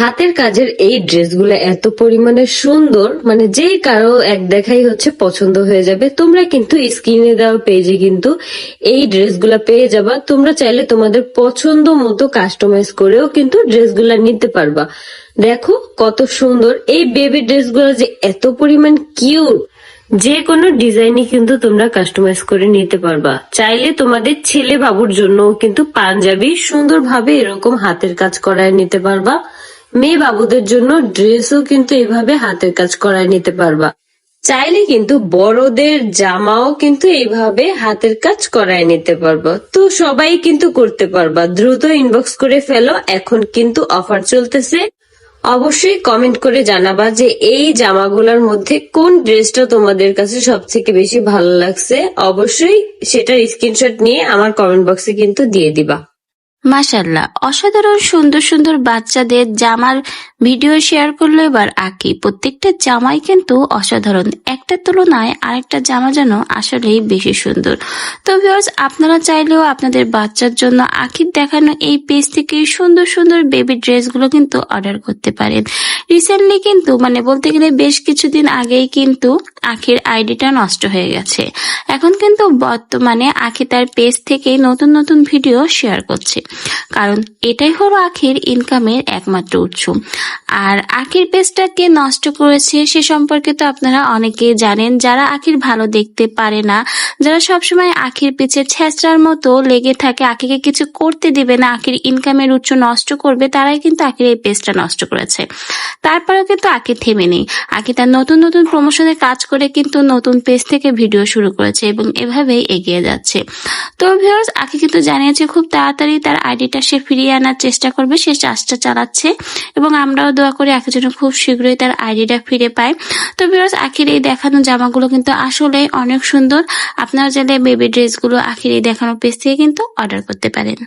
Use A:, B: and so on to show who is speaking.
A: হাতের কাজের এই ড্রেসগুলো এত পরিমাণে সুন্দর মানে যে কারও এক দেখাই হচ্ছে পছন্দ হয়ে যাবে, তোমরা কিন্তু স্ক্রিনে দেওয়া পেজে কিন্তু এই ড্রেসগুলা পেয়ে যাবা। তোমরা চাইলে তোমাদের পছন্দ মতো কাস্টমাইজ করেও কিন্তু ড্রেসগুলা নিতে পারবা। দেখো কত সুন্দর, এই বেবি ড্রেসগুলো যে এত পরিমাণ কিউট যে কোনো ডিজাইনই কিন্তু তোমরা কাস্টমাইজ করে নিতে পারবা। চাইলে তোমাদের ছেলে বাবুর জন্য কিন্তু পাঞ্জাবি সুন্দরভাবে এরকম হাতের কাজ করায় নিতে পারবা। মেয়ে বাবুদের জন্য ড্রেসও কিন্তু এভাবে হাতের কাজ করায় নিতে পারবা। চাইলে কিন্তু বড়দের জামাও কিন্তু এইভাবে হাতের কাজ করায় নিতে পারবা। তো সবাই কিন্তু করতে পারবা। দ্রুত ইনবক্স করে ফেলো। এখন কিন্তু অফার চলতেছে। অবশ্যই কমেন্ট করে জানাবা যে এই জামাগুলোর মধ্যে কোন ড্রেসটা তোমাদের কাছে সব থেকে বেশি ভালো লাগছে। অবশ্যই সেটার স্ক্রিনশট নিয়ে আমার কমেন্ট বক্সে কিন্তু দিয়ে দিবা।
B: মাশাল্লাহ অসাধারণ, সুন্দর সুন্দর বাচ্চাদের জামার ভিডিও শেয়ার করল এবার আঁকি। প্রত্যেকটা জামাই কিন্তু অসাধারণ। একটার তুলনায় আরেকটা জামা যেন আসলেই বেশি সুন্দর। তো ভিউয়ার্স আপনারা চাইলেও আপনাদের বাচ্চার জন্য আঁকির দেখানো এই পেজ থেকে সুন্দর সুন্দর বেবি ড্রেসগুলো কিন্তু অর্ডার করতে পারেন। রিসেন্টলি কিন্তু মানে বলতে গেলে বেশ কিছুদিন আগেই কিন্তু আখির আইডিটা নষ্ট হয়ে গেছে। এখন কিন্তু বর্তমানে আখি তার পেজ থেকে নতুন নতুন ভিডিও শেয়ার করছে। কারণ এটাই হলো আখির ইনকামের একমাত্র উৎস। আর আখির পেজটাকে নষ্ট করেছে সে সম্পর্কে তো আপনারা অনেকেই জানেন। যারা আখির ভালো দেখতে পারে না, যারা সবসময় আখির পিছে ছেঁচড়ার মতো লেগে থাকে, আখিকে কিছু করতে দিবে না, আখির ইনকামের উৎস নষ্ট করবে, তারাই কিন্তু আখির এই পেজটা নষ্ট করেছে। তারপরেও কিন্তু আকি থেমে নেই। আকি তার নতুন নতুন প্রমোশনের কাজ করে কিন্তু নতুন পেজ থেকে ভিডিও শুরু করেছে এবং এভাবেই এগিয়ে যাচ্ছে। তো ভিউয়ার্স আকি কিন্তু জানিয়েছে খুব তাড়াতাড়ি তার আইডিটা সে ফিরিয়ে আনার চেষ্টা করবে, সে চাষটা চালাচ্ছে। এবং আমরাও দোয়া করি আখি যেন খুব শীঘ্রই তার আইডিটা ফিরে পায়। তো বিরোজ আখির এই দেখানো জামাগুলো কিন্তু আসলে অনেক সুন্দর। আপনারা চাইলে বেবি ড্রেসগুলো আখির এই দেখানো পেজ থেকে কিন্তু অর্ডার করতে পারেন।